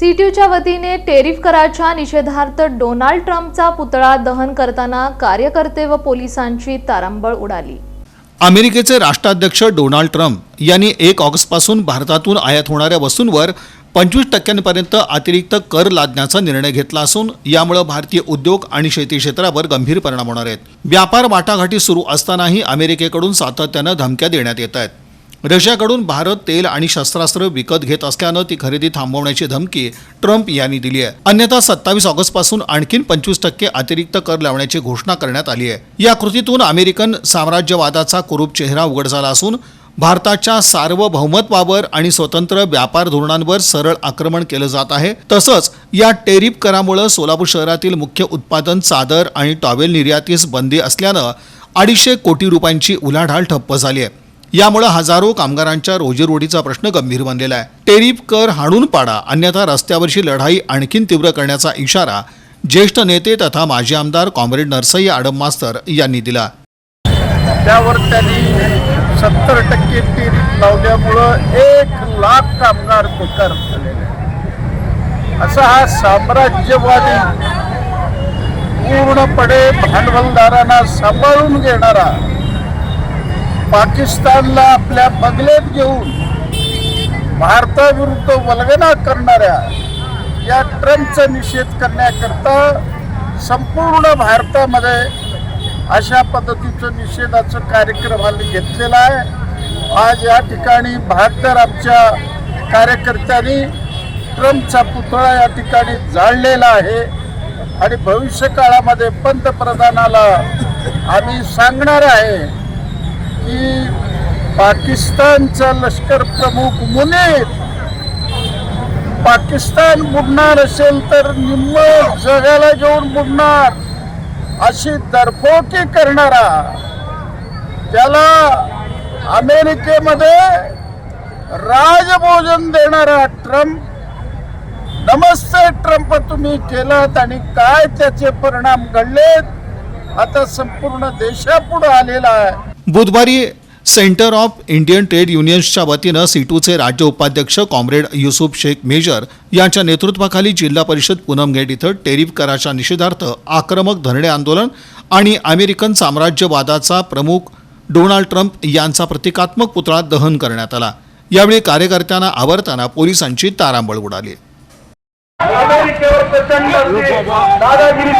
सीटीयूच्या वतीने टेरिफ कराच्या निषेधार्थ डोनाल्ड ट्रम्पचा पुतळा दहन करताना कार्यकर्ते व पोलिसांची तारांबळ उडाली. अमेरिकेचे राष्ट्राध्यक्ष डोनाल्ड ट्रम्प यांनी एक ऑगस्टपासून भारतातून आयात होणाऱ्या वस्तूंवर पंचवीस टक्क्यांपर्यंत अतिरिक्त कर लादण्याचा निर्णय घेतला असून यामुळे भारतीय उद्योग आणि शेती क्षेत्रावर गंभीर परिणाम होणार आहेत. व्यापार वाटाघाटी सुरू असतानाही अमेरिकेकडून सातत्यानं धमक्या देण्यात येत आहेत. रशियाकडून भारत तेल आणि शस्त्रास्त्र विकत घेत असल्यानं ती खरेदी थांबवण्याची धमकी ट्रम्प यांनी दिली आहे. अन्यथा सत्तावीस ऑगस्टपासून आणखीन पंचवीस टक्के अतिरिक्त कर लावण्याची घोषणा करण्यात आली आहे. या कृतीतून अमेरिकन साम्राज्यवादाचा कुरूप चेहरा उघड झाला असून भारताच्या सार्वभौमत्वावर आणि स्वतंत्र व्यापार धोरणांवर सरळ आक्रमण केलं जात आहे. तसंच या टेरिफ करामुळे सोलापूर शहरातील मुख्य उत्पादन चादर आणि टॉवेल निर्यातीस बंदी असल्यानं अडीचशे कोटी रुपयांची उलाढाल ठप्प झाली आहे. यामुळे हजारो कामगारांच्या रोजीरोटीचा प्रश्न गंभीर बनलेला आहे. टेरिफ कर हाणून पाडा अन्यथा रस्त्यावरची लढाई आणखीन तीव्र करण्याचा इशारा ज्येष्ठ नेते तथा माजी आमदार कॉम्रेड नरसई आडम मास्तर यांनी दिला. त्यावर त्यांनी सत्तर टक्के टेरिफ लावल्यामुळं एक लाख कामगार बेकार झालेले असा हा साम्राज्यवादी पूर्णपणे भांडवलदारांना सांभाळून घेणारा पाकिस्तानला आपल्या बंगल्यात घेऊन भारताविरुद्ध वल्गना करणाऱ्या या ट्रम्पचा निषेध करण्याकरता संपूर्ण भारतामध्ये अशा पद्धतीचं निषेधाचं कार्यक्रम आम्ही घेतलेला आहे. आज या ठिकाणी बहात्तर आमच्या कार्यकर्त्यांनी ट्रम्पचा पुतळा या ठिकाणी जाळलेला आहे. आणि भविष्य काळामध्ये पंतप्रधानाला आम्ही सांगणार आहे की पाकिस्तानचा लष्कर प्रमुख मुनीर. पाकिस्तान बुडणार असेल तर निम्म जगाला घेऊन बुडणार. अशी दरफोकी करणारा त्याला अमेरिकेमध्ये राजभोजन देणारा ट्रम्प. नमस्ते ट्रम्प तुम्ही केलात आणि काय त्याचे परिणाम घडलेत? आता संपूर्ण देशापुढे आलेला आहे. बुधवारी सेंटर ऑफ इंडियन ट्रेड युनियन्सच्या वतीनं सीटूचे राज्य उपाध्यक्ष कॉम्रेड युसुफ शेख मेजर यांच्या नेतृत्वाखाली जिल्हा परिषद पुनमगेट इथं टेरिफ कराच्या निषेधार्थ आक्रमक धरणे आंदोलन आणि अमेरिकन साम्राज्यवादाचा प्रमुख डोनाल्ड ट्रम्प यांचा प्रतिकात्मक पुतळा दहन करण्यात आला. यावेळी कार्यकर्त्यांना आवरताना पोलिसांची तारांबळ उडाली. अमेरिकेवर प्रचंड दादागिरी